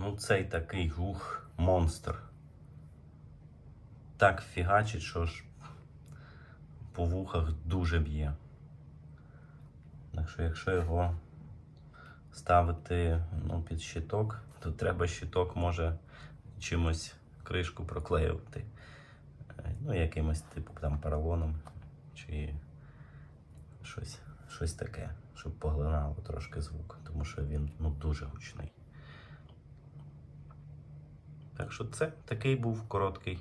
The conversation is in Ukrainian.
Ну, цей такий гух монстр. Так фігачить, що ж по вухах дуже б'є. Так що, якщо його ставити ну, під щиток, то треба щиток може чимось кришку проклеювати. Е, Ну, якимось типу там поролоном чи щось, щось таке, щоб поглинало трошки звук, тому що він ну, дуже гучний. Так що це такий був короткий